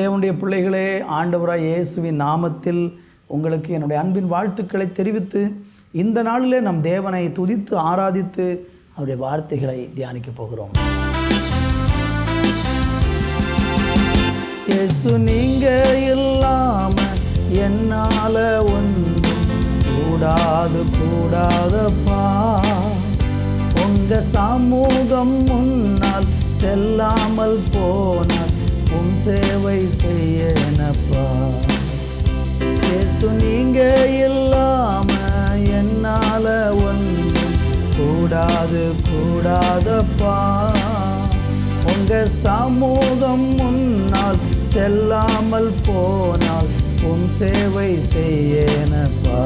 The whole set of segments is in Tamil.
தேவனுடைய பிள்ளைகளே ஆண்டவராய் இயேசுவின் நாமத்தில் உங்களுக்கு என்னுடைய அன்பின் வாழ்த்துக்களை தெரிவித்து இந்த நாளிலே நம் தேவனை துதித்து ஆராதித்து அவருடைய வார்த்தைகளை தியானிக்க போகிறோம். இயேசு நீங்க இல்லாம என்னால ஒன்றும் கூடாது கூடாதப்பா. உங்க சமூகம் முன்னால் செல்லாமல் போனால் உன் சேவை செய்யனப்பா. இயேசு நீங்க இல்லாம என்னால ஒன்றும் கூடாது கூடாதப்பா. உங்க சமூகம் முன்னால் செல்லாமல் போனால் உன் சேவை செய்யனப்பா.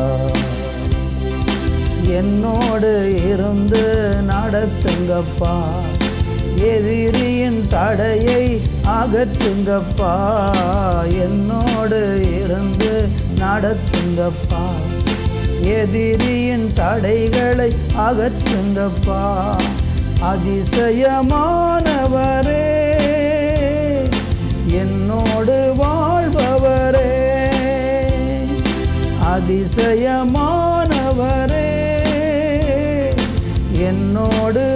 என்னோடு இருந்து நடத்துங்கப்பா. எதிரியின் தடையை அகற்றுங்கப்பா. என்னோடு இருந்து நடத்துங்கப்பா. எதிரியின் தடைகளை அகற்றுங்கப்பா. அதிசயமானவரே என்னோடு வாழ்பவரே. அதிசயமானவரே என்னோடு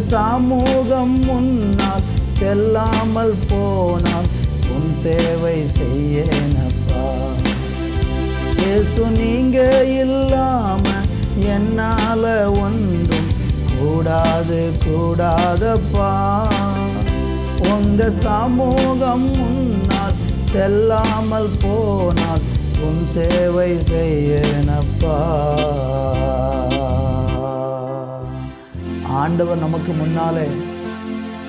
சமூகம் முன்னால் செல்லாமல் போனால் உன் சேவை செய்யனப்பா. இயேசு நீங்க இல்லாம என்னால ஒன்றும் கூடாது கூடாதப்பா. உங்க சமூகம் முன்னால் செல்லாமல் போனால் உன் சேவை செய்யனப்பா. ஆண்டவர் நமக்கு முன்னாலே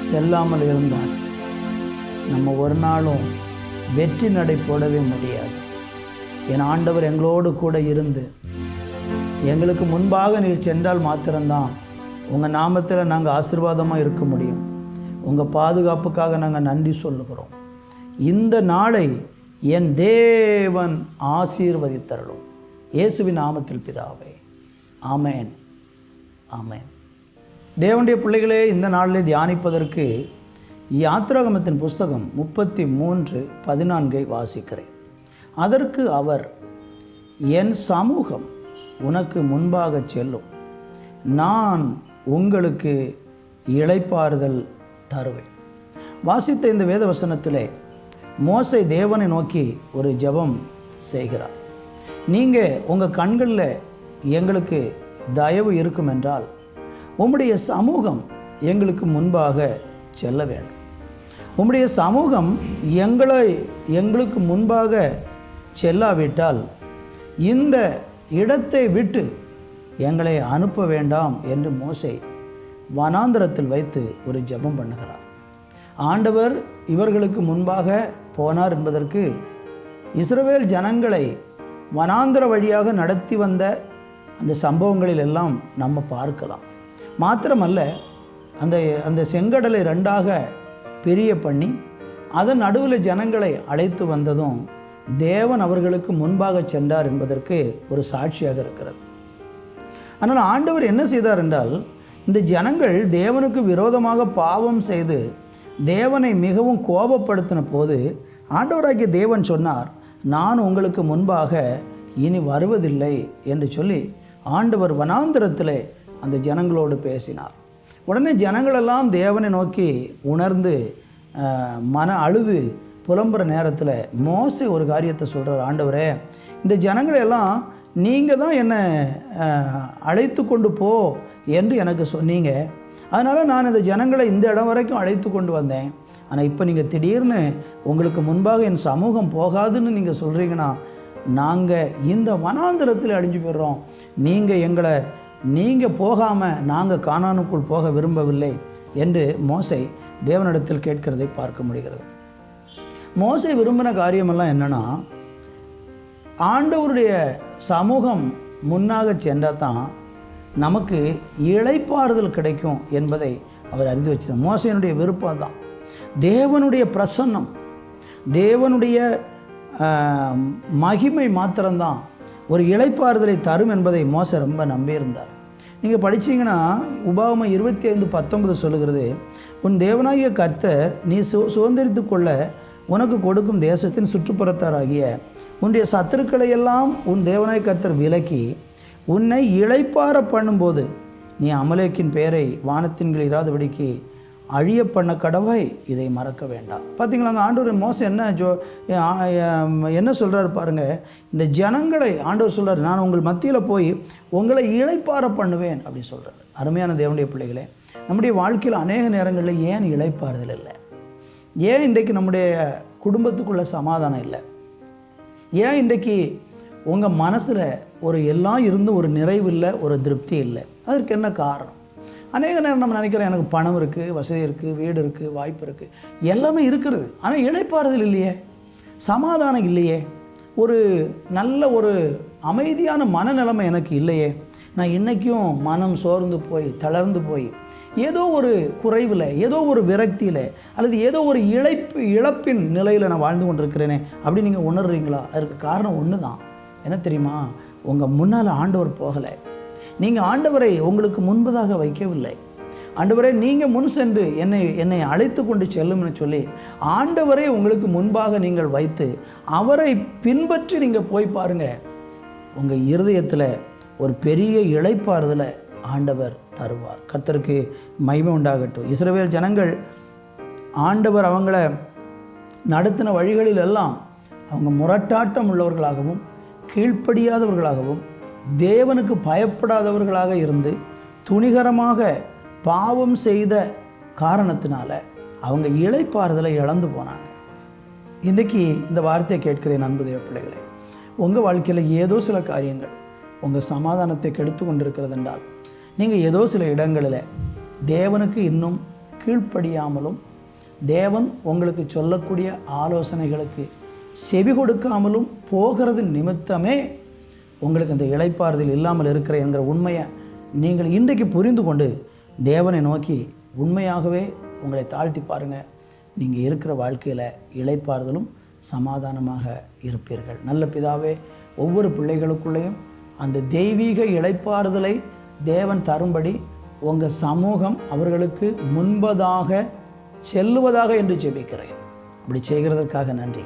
செல்லாமல் இருந்தால் நம்ம ஒரு நாளும் வெற்றி நடை போடவே முடியாது. என் ஆண்டவர் எங்களோடு கூட இருந்து எங்களுக்கு முன்பாக நீர் சென்றால் மாத்திரம்தான் உங்கள் நாமத்தில் நாங்கள் ஆசீர்வாதமாக இருக்க முடியும். உங்கள் பாதுகாப்புக்காக நாங்கள் நன்றி சொல்லுகிறோம். இந்த நாளை என் தேவன் ஆசீர்வதித்தரலும் இயேசுவின் நாமத்தில் பிதாவே. ஆமேன். ஆமேன். தேவனுடைய பிள்ளைகளே இந்த நாளிலே தியானிப்பதற்கு யாத்ராகமத்தின் புஸ்தகம் முப்பத்தி மூன்று பதினான்கை வாசிக்கிறேன். அதற்கு அவர் என் சமூகம் உனக்கு முன்பாக செல்லும். நான் உங்களுக்கு இளைப்பாறுதல் தருவேன். வாசித்த இந்த வேத வசனத்திலே மோசை தேவனை நோக்கி ஒரு ஜெபம் செய்கிறார். நீங்கள் உங்கள் கண்களில் எங்களுக்கு தயவு இருக்கும் என்றால் உம்முடைய சமூகம் எங்களுக்கு முன்பாக செல்ல வேண்டும். உம்முடைய சமூகம் எங்களை எங்களுக்கு முன்பாக செல்லாவிட்டால் இந்த இடத்தை விட்டு எங்களை அனுப்ப வேண்டாம் என்று மோசை வனாந்திரத்தில் வைத்து ஒரு ஜெபம் பண்ணுகிறார். ஆண்டவர் இவர்களுக்கு முன்பாக போனார் என்பதற்கு இஸ்ரவேல் ஜனங்களை வனாந்திர வழியாக நடத்தி வந்த அந்த சம்பவங்களில் எல்லாம் நம்ம பார்க்கலாம். மாத்திரமல்ல அந்த அந்த செங்கடலை ரெண்டாக பெரிய பண்ணி அதன் நடுவில் ஜனங்களை அழைத்து வந்ததும் தேவன் அவர்களுக்கு முன்பாக சென்றார் என்பதற்கு ஒரு சாட்சியாக இருக்கிறது. ஆனால் ஆண்டவர் என்ன செய்தார் என்றால் இந்த ஜனங்கள் தேவனுக்கு விரோதமாக பாவம் செய்து தேவனை மிகவும் கோபப்படுத்தின போது ஆண்டவராகிய தேவன் சொன்னார் நான் உங்களுக்கு முன்பாக இனி வருவதில்லை என்று சொல்லி ஆண்டவர் வனாந்திரத்தில் அந்த ஜனங்களோடு பேசினார். உடனே ஜனங்களெல்லாம் தேவனை நோக்கி உணர்ந்து மன அழுது புலம்புற நேரத்தில் மோசை ஒரு காரியத்தை சொல்கிறார் ஆண்டவரே இந்த ஜனங்களெல்லாம் நீங்கள் தான் என்னை அழைத்து கொண்டு போ என்று எனக்கு சொன்னீங்க அதனால் நான் இந்த ஜனங்களை இந்த இடம் வரைக்கும் அழைத்து கொண்டு வந்தேன். ஆனால் இப்போ நீங்கள் திடீர்னு உங்களுக்கு முன்பாக என் சமூகம் போகாதுன்னு நீங்கள் சொல்கிறீங்கன்னா நாங்கள் இந்த வனாந்திரத்தில் அழிஞ்சு போயிடுறோம். நீங்கள் எங்களை நீங்கள் போகாமல் நாங்கள் காணானுக்குள் போக விரும்பவில்லை என்று மோசை தேவனிடத்தில் கேட்கிறதை பார்க்க முடிகிறது. மோசை விரும்பின காரியமெல்லாம் என்னென்னா ஆண்டவருடைய சமூகம் முன்னாக சென்றால் தான் நமக்கு இழைப்பாறுதல் கிடைக்கும் என்பதை அவர் அறிந்து வச்சார் மோசையினுடைய விருப்பம் தான் தேவனுடைய பிரசன்னம் தேவனுடைய மகிமை மாத்திரம்தான் ஒரு இலைப்பாறுதலை தரும் என்பதை மோச ரொம்ப நம்பியிருந்தார். நீங்கள் படிச்சீங்கன்னா உபாகமம் இருபத்தி ஐந்து பத்தொன்பது சொல்லுகிறது உன் தேவனாகிய கர்த்தர் நீ சு சுதந்திரித்து கொள்ள உனக்கு கொடுக்கும் தேசத்தின் சுற்றுப்புறத்தாராகிய உன்னுடைய சத்துருக்களை எல்லாம் உன் தேவனாய கர்த்தர் விலக்கி உன்னை இழைப்பார பண்ணும்போது நீ அமலேக்கின் பெயரை வானத்தின்கள் இராதபடிக்கு அழிய பண்ண கடவாய் இதை மறக்க வேண்டாம். பார்த்தீங்களா அந்த ஆண்டவர் மோசம் என்ன ஜோ என்ன சொல்கிறாரு பாருங்கள் இந்த ஜனங்களை ஆண்டவர் சொல்கிறார் நான் உங்கள் மத்தியில் போய் உங்களை இழைப்பார பண்ணுவேன் அப்படின்னு சொல்கிறார் அருமையான தேவனுடைய பிள்ளைகளே நம்முடைய வாழ்க்கையில் அநேக நேரங்களில் ஏன் இழைப்பாறுதல் இல்லை? ஏன் இன்றைக்கு நம்முடைய குடும்பத்துக்குள்ள சமாதானம் இல்லை? ஏன் இன்றைக்கு உங்கள் மனசில் ஒரு எல்லாம் இருந்தும் ஒரு நிறைவு இல்லை ஒரு திருப்தி இல்லை? அதற்கு என்ன காரணம்? அநேக நேரம் நம்ம நினைக்கிறோம் எனக்கு பணம் இருக்குது வசதி இருக்குது வீடு இருக்குது வாய்ப்பு இருக்குது எல்லாமே இருக்கிறது. ஆனால் இழைப்பாறுதல் இல்லையே. சமாதானம் இல்லையே. ஒரு நல்ல ஒரு அமைதியான மனநிலைமை எனக்கு இல்லையே. நான் இன்றைக்கும் மனம் சோர்ந்து போய் தளர்ந்து போய் ஏதோ ஒரு குறைவில் ஏதோ ஒரு விரக்தியில் அல்லது ஏதோ ஒரு இழைப்பு இழப்பின் நிலையில் நான் வாழ்ந்து கொண்டிருக்கிறேனே அப்படி நீங்கள் உணர்றீங்களா? அதற்கு காரணம் ஒன்று தான் என்ன தெரியுமா? உங்கள் முன்னால் ஆண்டவர் போகலை. நீங்கள் ஆண்டவரை உங்களுக்கு முன்பதாக வைக்கவில்லை. ஆண்டவரே நீங்கள் முன் சென்று என்னை என்னை அழைத்து கொண்டு செல்லும்னு சொல்லி ஆண்டவரை உங்களுக்கு முன்பாக நீங்கள் வைத்து அவரை பின்பற்றி நீங்கள் போய் பாருங்கள் உங்கள் இருதயத்தில் ஒரு பெரிய இளைப்பாறுதலை ஆண்டவர் தருவார். கர்த்தருக்கு மகிமை உண்டாகட்டும். இஸ்ரவேல் ஜனங்கள் ஆண்டவர் அவங்கள நடத்தின வழிகளில் எல்லாம் அவங்க முரட்டாட்டம் உள்ளவர்களாகவும் கீழ்ப்படியாதவர்களாகவும் தேவனுக்கு பயப்படாதவர்களாக இருந்து துணிகரமாக பாவம் செய்த காரணத்தினால அவங்க இழைப்பாறுதலை இழந்து போனாங்க. இன்றைக்கி இந்த வார்த்தையை கேட்கிறேன் அன்பு தேவ பிள்ளைகளே. உங்கள் வாழ்க்கையில் ஏதோ சில காரியங்கள் உங்கள் சமாதானத்தை கெடுத்து கொண்டிருக்கிறது என்றால் நீங்கள் ஏதோ சில இடங்களில் தேவனுக்கு இன்னும் கீழ்ப்படியாமலும் தேவன் உங்களுக்கு சொல்லக்கூடிய ஆலோசனைகளுக்கு செவி கொடுக்காமலும் போகிறது நிமித்தமே உங்களுக்கு இந்த இழைப்பாறுதல் இல்லாமல் இருக்கிற என்கிற உண்மையை நீங்கள் இன்றைக்கு புரிந்து கொண்டு தேவனை நோக்கி உண்மையாகவே உங்களை தாழ்த்தி பாருங்கள் நீங்கள் இருக்கிற வாழ்க்கையில் இழைப்பாறுதலும் சமாதானமாக இருப்பீர்கள். நல்ல பிதாவே ஒவ்வொரு பிள்ளைகளுக்குள்ளேயும் அந்த தெய்வீக இழைப்பாறுதலை தேவன் தரும்படி உங்கள் சமூகம் அவர்களுக்கு முன்பதாக செல்லுவதாக என்று ஜெபிக்கிறேன். இப்படி செய்கிறதற்காக நன்றி.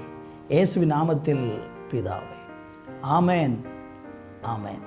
இயேசுவி நாமத்தில் பிதாவை. ஆமேன். ஆமேன்